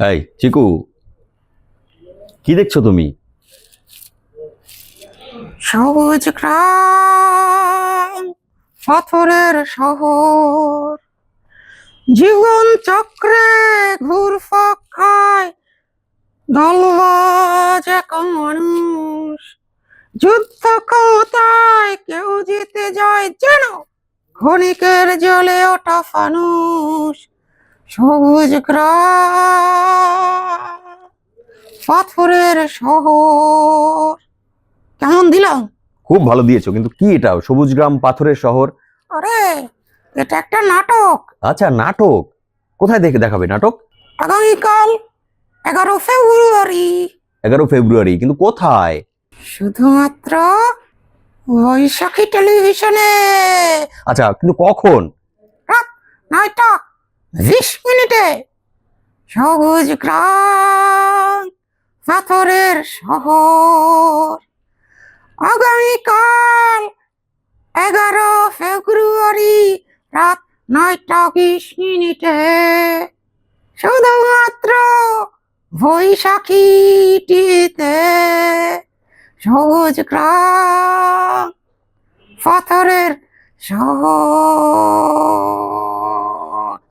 এই, চিকু, কি দেখছ তুমি? সবুজ পাথরের শহর। জীবন চক্রে ঘুরফাক খায় দলবাজ এক মানুষ। যুদ্ধ ক্ষমতায় কেউ জিতে যায় যেন, ক্ষণিকের জলে ওঠা ফানুষ। সবুজ পাথরের শহর। কেমন দিলাম খুব ভালো দিয়েছ কিন্তু কি এটা? সবুজ গ্রাম পাথরের শহর? আরে এটা একটা নাটক। আচ্ছা নাটক? কোথায় দেখে দেখাবে নাটক? আগামীকাল এগারো ফেব্রুয়ারি। এগারো ফেব্রুয়ারি কিন্তু কোথায়? শুধুমাত্র বৈশাখী টেলিভিশনে। আচ্ছা কিন্তু কখন? রাত নয়টা। বিশ মিনিটে সবুজ গ্রাম পাথরের শহর। আগামীকাল এগারো ফেব্রুয়ারি রাত নয়টা বিশ মিনিটে শুধুমাত্র বৈশাখী টিতে সবুজ গ্রাম পাথরের শহর।